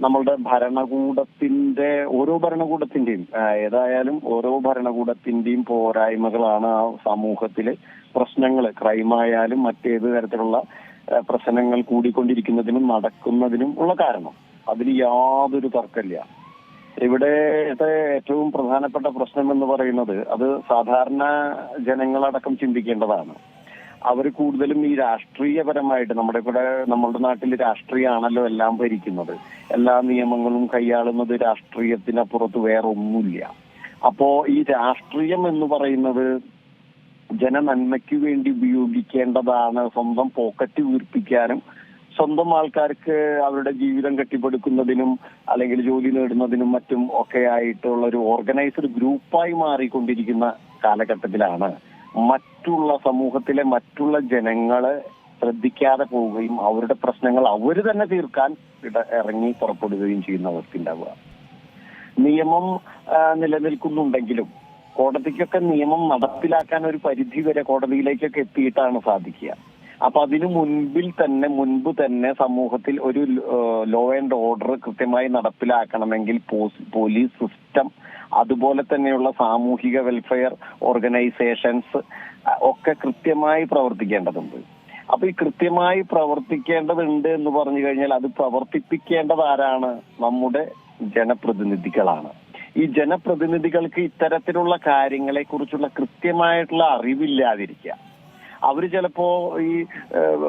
നമ്മളുടെ ഭരണകൂടത്തിന്റെ ഓരോ ഭരണകൂടത്തിന്റെയും ഏതായാലും ഓരോ ഭരണകൂടത്തിന്റെയും പോരായ്മകളാണ് ആ സമൂഹത്തിലെ പ്രശ്നങ്ങൾ. ക്രൈമായാലും മറ്റേത് തരത്തിലുള്ള പ്രശ്നങ്ങൾ കൂടിക്കൊണ്ടിരിക്കുന്നതിനും നടക്കുന്നതിനും ഉള്ള കാരണം. അതിന് യാതൊരു തർക്കമില്ല. ഇവിടത്തെ ഏറ്റവും പ്രധാനപ്പെട്ട പ്രശ്നം എന്ന് പറയുന്നത് അത് സാധാരണ ജനങ്ങളടക്കം ചിന്തിക്കേണ്ടതാണ്. അവർ കൂടുതലും ഈ രാഷ്ട്രീയപരമായിട്ട് നമ്മുടെ കൂടെ നമ്മളുടെ നാട്ടിൽ രാഷ്ട്രീയമാണല്ലോ എല്ലാം ഭരിക്കുന്നത്. എല്ലാ നിയമങ്ങളും കൈയാളുന്നത് രാഷ്ട്രീയത്തിനപ്പുറത്ത് വേറെ ഒന്നുമില്ല അപ്പോ ഈ രാഷ്ട്രീയം എന്ന് പറയുന്നത് ജനനന്മയ്ക്ക് വേണ്ടി ഉപയോഗിക്കേണ്ടതാണ്. സ്വന്തം പോക്കറ്റ് വീർപ്പിക്കാനും സ്വന്തം ആൾക്കാർക്ക് അവരുടെ ജീവിതം കെട്ടിപ്പടുക്കുന്നതിനും അല്ലെങ്കിൽ ജോലി നേടുന്നതിനും മറ്റും ഒക്കെ ആയിട്ടുള്ള ഒരു ഓർഗനൈസ്ഡ് ഗ്രൂപ്പായി മാറിക്കൊണ്ടിരിക്കുന്ന കാലഘട്ടത്തിലാണ് മറ്റുള്ള സമൂഹത്തിലെ മറ്റുള്ള ജനങ്ങളെ ശ്രദ്ധിക്കാതെ പോവുകയും അവരുടെ പ്രശ്നങ്ങൾ അവർ തന്നെ തീർക്കാൻ ഇട ഇറങ്ങി പുറപ്പെടുകയും ചെയ്യുന്ന അവസ്ഥ ഉണ്ടാവുക നിയമം നിലനിൽക്കുന്നുണ്ടെങ്കിലും കോടതിക്കൊക്കെ നിയമം നടപ്പിലാക്കാൻ ഒരു പരിധി വരെ കോടതിയിലേക്കൊക്കെ എത്തിയിട്ടാണ് സാധിക്കുക. അപ്പൊ അതിനു മുൻപിൽ തന്നെ മുൻപ് തന്നെ സമൂഹത്തിൽ ഒരു ലോ ആൻഡ് ഓർഡർ കൃത്യമായി നടപ്പിലാക്കണമെങ്കിൽ പോലീസ് സിസ്റ്റം അതുപോലെ തന്നെയുള്ള സാമൂഹിക വെൽഫെയർ ഓർഗനൈസേഷൻസ് ഒക്കെ കൃത്യമായി പ്രവർത്തിക്കേണ്ടതുണ്ട്. അപ്പൊ ഈ കൃത്യമായി പ്രവർത്തിക്കേണ്ടതുണ്ട് എന്ന് പറഞ്ഞു കഴിഞ്ഞാൽ അത് പ്രവർത്തിപ്പിക്കേണ്ടത് ആരാണ് നമ്മുടെ ജനപ്രതിനിധികളാണ്. ഈ ജനപ്രതിനിധികൾക്ക് ഇത്തരത്തിലുള്ള കാര്യങ്ങളെ കുറിച്ചുള്ള കൃത്യമായിട്ടുള്ള അറിവില്ലാതിരിക്കുക. അവർ ചിലപ്പോ ഈ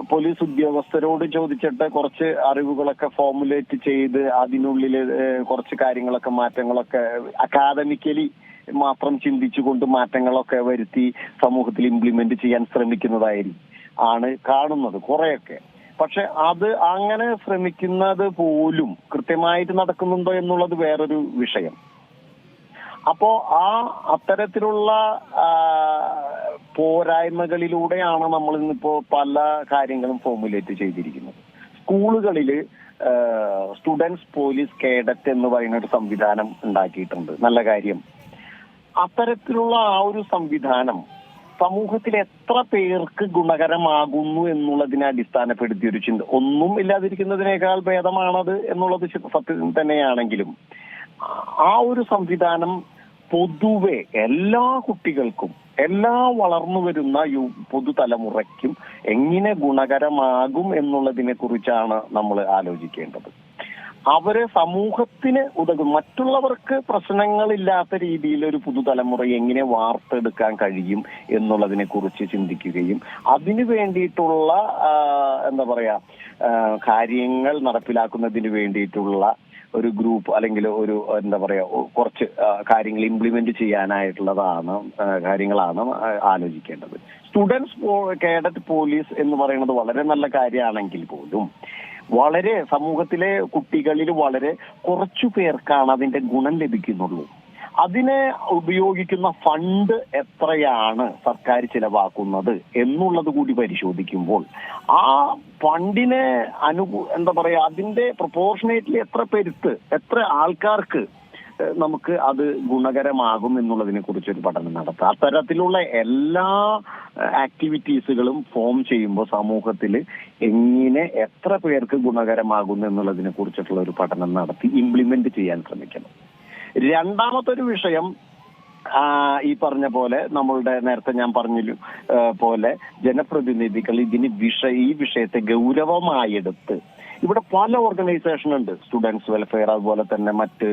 പോലീസ് ഉദ്യോഗസ്ഥരോട് ചോദിച്ചിട്ട് കുറച്ച് അറിവുകളൊക്കെ ഫോർമുലേറ്റ് ചെയ്ത് അതിനുള്ളിൽ കുറച്ച് കാര്യങ്ങളൊക്കെ മാറ്റങ്ങളൊക്കെ അക്കാദമിക്കലി മാത്രം ചിന്തിച്ചുകൊണ്ട് മാറ്റങ്ങളൊക്കെ വരുത്തി സമൂഹത്തിൽ ഇംപ്ലിമെന്റ് ചെയ്യാൻ ശ്രമിക്കുന്നതായിരിക്കും ആണ് കാണുന്നത് കുറെയൊക്കെ. പക്ഷെ അത് അങ്ങനെ ശ്രമിക്കുന്നത് പോലും കൃത്യമായിട്ട് നടക്കുന്നുണ്ടോ എന്നുള്ളത് വേറൊരു വിഷയം. അപ്പോ ആ അത്തരത്തിലുള്ള പോരായ്മകളിലൂടെയാണ് നമ്മൾ ഇന്നിപ്പോ പല കാര്യങ്ങളും ഫോർമുലേറ്റ് ചെയ്തിരിക്കുന്നത്. സ്കൂളുകളിൽ സ്റ്റുഡൻസ് പോലീസ് കേഡറ്റ് എന്ന് പറയുന്ന ഒരു സംവിധാനം ഉണ്ടാക്കിയിട്ടുണ്ട്. നല്ല കാര്യം. അത്തരത്തിലുള്ള ആ ഒരു സംവിധാനം സമൂഹത്തിൽ എത്ര പേർക്ക് ഗുണകരമാകുന്നു എന്നുള്ളതിനെ അടിസ്ഥാനപ്പെടുത്തിയ ഒരു ചിന്ത. ഒന്നും ഇല്ലാതിരിക്കുന്നതിനേക്കാൾ ഭേദമാണത് എന്നുള്ളത് സത്യം തന്നെയാണെങ്കിലും ആ ഒരു സംവിധാനം പൊതുവെ എല്ലാ കുട്ടികൾക്കും എല്ലാ വളർന്നു വരുന്ന യു പുതുതലമുറയ്ക്കും എങ്ങനെ ഗുണകരമാകും എന്നുള്ളതിനെ കുറിച്ചാണ് നമ്മൾ ആലോചിക്കേണ്ടത്. അവരെ സമൂഹത്തിന് ഉതകും മറ്റുള്ളവർക്ക് പ്രശ്നങ്ങളില്ലാത്ത രീതിയിൽ ഒരു പുതുതലമുറ എങ്ങനെ വാർത്തെടുക്കാൻ കഴിയും എന്നുള്ളതിനെ കുറിച്ച് ചിന്തിക്കുകയും അതിനു വേണ്ടിയിട്ടുള്ള എന്താ പറയാ കാര്യങ്ങൾ നടപ്പിലാക്കുന്നതിന് വേണ്ടിയിട്ടുള്ള ഒരു ഗ്രൂപ്പ് അല്ലെങ്കിൽ ഒരു എന്താ പറയാ കുറച്ച് കാര്യങ്ങൾ ഇംപ്ലിമെന്റ് ചെയ്യാനായിട്ടുള്ളതാണ് കാര്യങ്ങളാണ് ആലോചിക്കേണ്ടത്. സ്റ്റുഡൻസ് കേഡറ്റ് പോലീസ് എന്ന് പറയുന്നത് വളരെ നല്ല കാര്യമാണെങ്കിൽ പോലും വളരെ സമൂഹത്തിലെ കുട്ടികളിൽ വളരെ കുറച്ചു പേർക്കാണ് അതിന്റെ ഗുണം ലഭിക്കുന്നുള്ളൂ. അതിനെ ഉപയോഗിക്കുന്ന ഫണ്ട് എത്രയാണ് സർക്കാർ ചിലവാക്കുന്നത് എന്നുള്ളത് കൂടി പരിശോധിക്കുമ്പോൾ ആ ഫണ്ടിനെ അനുകൂ എന്താ പറയാ അതിന്റെ പ്രൊപ്പോർഷനേറ്റ്ലി എത്ര പെരുത്ത് എത്ര ആൾക്കാർക്ക് നമുക്ക് അത് ഗുണകരമാകും എന്നുള്ളതിനെ കുറിച്ച് ഒരു പഠനം നടത്താം. അത്തരത്തിലുള്ള എല്ലാ ആക്ടിവിറ്റീസുകളും ഫോം ചെയ്യുമ്പോൾ സമൂഹത്തിൽ എങ്ങനെ എത്ര പേർക്ക് ഗുണകരമാകുന്നു എന്നുള്ളതിനെ കുറിച്ചിട്ടുള്ള ഒരു പഠനം നടത്തി ഇംപ്ലിമെന്റ് ചെയ്യാൻ ശ്രമിക്കണം. രണ്ടാമത്തെ ഒരു വിഷയം ഈ പറഞ്ഞ പോലെ നമ്മളുടെ നേരത്തെ ഞാൻ പറഞ്ഞു പോലെ ജനപ്രതിനിധികൾ ഇതിന് വിഷ ഈ വിഷയത്തെ ഗൗരവമായെടുത്ത് ഇവിടെ പല ഓർഗനൈസേഷൻ ഉണ്ട്. സ്റ്റുഡൻസ് വെൽഫെയർ അതുപോലെ തന്നെ മറ്റ്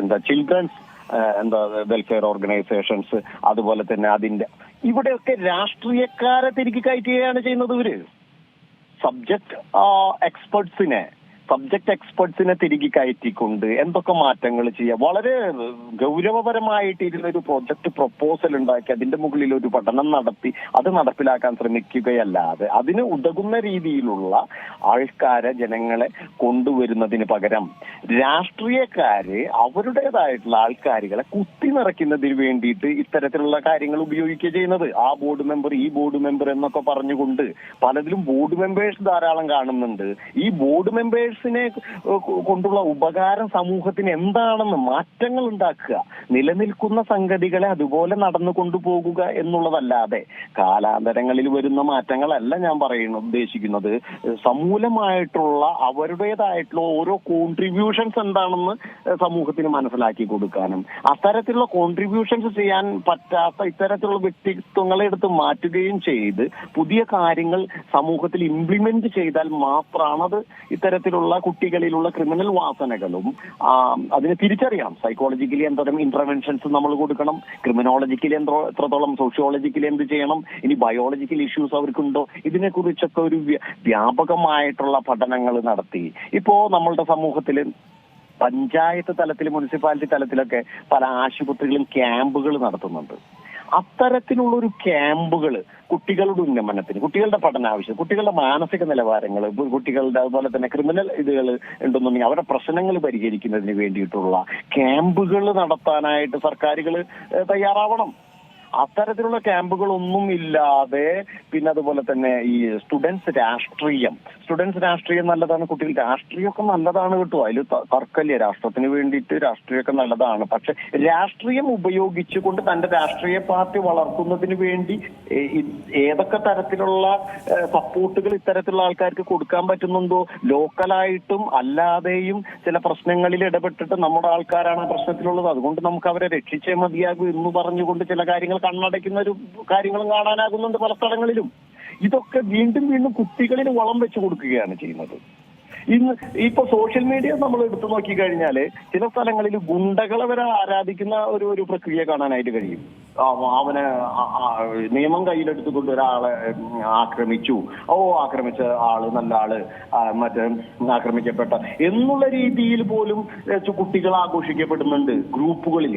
എന്താ ചിൽഡ്രൻസ് എന്താ വെൽഫെയർ ഓർഗനൈസേഷൻസ് അതുപോലെ തന്നെ അതിന്റെ ഇവിടെയൊക്കെ രാഷ്ട്രീയക്കാരെ തിരികെ കയറ്റുകയാണ് ചെയ്യുന്നത് ഇവർ. സബ്ജക്ട് എക്സ്പെർട്സിനെ സബ്ജക്ട് എക്സ്പെർട്സിനെ തിരികെ കയറ്റിക്കൊണ്ട് എന്തൊക്കെ മാറ്റങ്ങൾ ചെയ്യാം? വളരെ ഗൗരവപരമായിട്ട് ഇരുന്ന ഒരു പ്രോജക്ട് പ്രപ്പോസൽ ഉണ്ടാക്കി അതിന്റെ മുകളിൽ ഒരു പഠനം നടത്തി അത് നടപ്പിലാക്കാൻ ശ്രമിക്കുകയല്ലാതെ അതിന് ഉതകുന്ന രീതിയിലുള്ള ആൾക്കാരെ ജനങ്ങളെ കൊണ്ടുവരുന്നതിന് പകരം രാഷ്ട്രീയക്കാര് അവരുടേതായിട്ടുള്ള ആൾക്കാരുകളെ കുത്തി നിറയ്ക്കുന്നതിന് വേണ്ടിയിട്ട് ഇത്തരത്തിലുള്ള കാര്യങ്ങൾ ഉപയോഗിക്കുക ചെയ്യുന്നത്. ആ ബോർഡ് മെമ്പർ ഈ ബോർഡ് മെമ്പർ എന്നൊക്കെ പറഞ്ഞുകൊണ്ട് പലതിലും ബോർഡ് മെമ്പേഴ്സ് ധാരാളം കാണുന്നുണ്ട്. ഈ ബോർഡ് മെമ്പേഴ്സ് മെറ്റാവേഴ്സിനെ കൊണ്ടുള്ള ഉപകാരം സമൂഹത്തിന് എന്താണെന്ന് മാറ്റങ്ങൾ ഉണ്ടാക്കുക. നിലനിൽക്കുന്ന സംഗതികളെ അതുപോലെ നടന്നു കൊണ്ടുപോകുക എന്നുള്ളതല്ലാതെ കാലാന്തരങ്ങളിൽ വരുന്ന മാറ്റങ്ങളല്ല ഞാൻ പറയുന്നത് ഉദ്ദേശിക്കുന്നത്. സമൂലമായിട്ടുള്ള അവരുടേതായിട്ടുള്ള ഓരോ കോൺട്രിബ്യൂഷൻസ് എന്താണെന്ന് സമൂഹത്തിന് മനസ്സിലാക്കി കൊടുക്കാനും. അത്തരത്തിലുള്ള കോൺട്രിബ്യൂഷൻസ് ചെയ്യാൻ പറ്റാത്ത ഇത്തരത്തിലുള്ള വ്യക്തിത്വങ്ങളെ എടുത്ത് മാറ്റുകയും ചെയ്ത് പുതിയ കാര്യങ്ങൾ സമൂഹത്തിൽ ഇംപ്ലിമെന്റ് ചെയ്താൽ മാത്രമാണ് അത് ഇത്തരത്തിലുള്ള കുട്ടികളിലുള്ള ക്രിമിനൽ വാസനകളും അതിനെ തിരിച്ചറിയണം. സൈക്കോളജിക്കലി എന്തോരം ഇന്റർവെൻഷൻസ് നമ്മൾ കൊടുക്കണം ക്രിമിനോളജിക്കലി എന്തോ എത്രത്തോളം സോഷ്യോളജിക്കലി എന്ത് ചെയ്യണം ഇനി ബയോളജിക്കൽ ഇഷ്യൂസ് അവർക്കുണ്ടോ ഇതിനെക്കുറിച്ചൊക്കെ ഒരു വ്യ- വ്യാപകമായിട്ടുള്ള പഠനങ്ങൾ നടത്തി. ഇപ്പോ നമ്മളുടെ സമൂഹത്തിൽ പഞ്ചായത്ത് തലത്തിൽ മുനിസിപ്പാലിറ്റി തലത്തിലൊക്കെ പല ആശുപത്രികളും ക്യാമ്പുകൾ നടത്തുന്നുണ്ട്. അത്തരത്തിലുള്ള ഒരു ക്യാമ്പുകൾ കുട്ടികളുടെ ഉന്നമനത്തിന് കുട്ടികളുടെ പഠന ആവശ്യം കുട്ടികളുടെ മാനസിക നിലവാരങ്ങൾ കുട്ടികളുടെ അതുപോലെ തന്നെ ക്രിമിനൽ ഇതുകൾ ഉണ്ടെന്നുണ്ടെങ്കിൽ അവരുടെ പ്രശ്നങ്ങൾ പരിഹരിക്കുന്നതിന് വേണ്ടിയിട്ടുള്ള ക്യാമ്പുകൾ നടത്താനായിട്ട് സർക്കാരുകൾ തയ്യാറാവണം. അത്തരത്തിലുള്ള ക്യാമ്പുകളൊന്നും ഇല്ലാതെ പിന്നെ അതുപോലെ തന്നെ ഈ സ്റ്റുഡൻസ് രാഷ്ട്രീയം. സ്റ്റുഡൻസ് രാഷ്ട്രീയം നല്ലതാണ് കുട്ടികൾ രാഷ്ട്രീയമൊക്കെ നല്ലതാണ് കേട്ടോ. അതിൽ തർക്കമില്ല. രാഷ്ട്രത്തിന് വേണ്ടിയിട്ട് രാഷ്ട്രീയമൊക്കെ നല്ലതാണ്. പക്ഷെ രാഷ്ട്രീയം ഉപയോഗിച്ചുകൊണ്ട് തന്റെ രാഷ്ട്രീയ പാർട്ടി വളർത്തുന്നതിന് വേണ്ടി ഏതൊക്കെ തരത്തിലുള്ള സപ്പോർട്ടുകൾ ഇത്തരത്തിലുള്ള ആൾക്കാർക്ക് കൊടുക്കാൻ പറ്റുന്നുണ്ടോ? ലോക്കലായിട്ടും അല്ലാതെയും ചില പ്രശ്നങ്ങളിൽ ഇടപെട്ടിട്ട് നമ്മുടെ ആൾക്കാരാണ് പ്രശ്നത്തിലുള്ളത്. അതുകൊണ്ട് നമുക്ക് അവരെ രക്ഷിച്ചേ മതിയാകൂ എന്ന് പറഞ്ഞുകൊണ്ട് ചില കാര്യങ്ങൾ കണ്ണടയ്ക്കുന്ന ഒരു കാര്യങ്ങളും കാണാനാകുന്നുണ്ട് പല സ്ഥലങ്ങളിലും. ഇതൊക്കെ വീണ്ടും വീണ്ടും കുട്ടികളിന് വളം വെച്ചു കൊടുക്കുകയാണ് ചെയ്യുന്നത്. ഇന്ന് ഇപ്പൊ സോഷ്യൽ മീഡിയ നമ്മൾ എടുത്തു നോക്കി കഴിഞ്ഞാൽ ചില സ്ഥലങ്ങളിൽ ഗുണ്ടകളെ വരെ ആരാധിക്കുന്ന ഒരു ഒരു പ്രക്രിയ കാണാനായിട്ട് കഴിയും. അവന് നിയമം കയ്യിലെടുത്തുകൊണ്ട് ഒരാളെ ആക്രമിച്ചു. ഓ ആക്രമിച്ച ആൾ നല്ല ആൾ മറ്റേ ആക്രമിക്കപ്പെട്ട എന്നുള്ള രീതിയിൽ പോലും കുട്ടികൾ ആഘോഷിക്കപ്പെടുന്നുണ്ട് ഗ്രൂപ്പുകളിൽ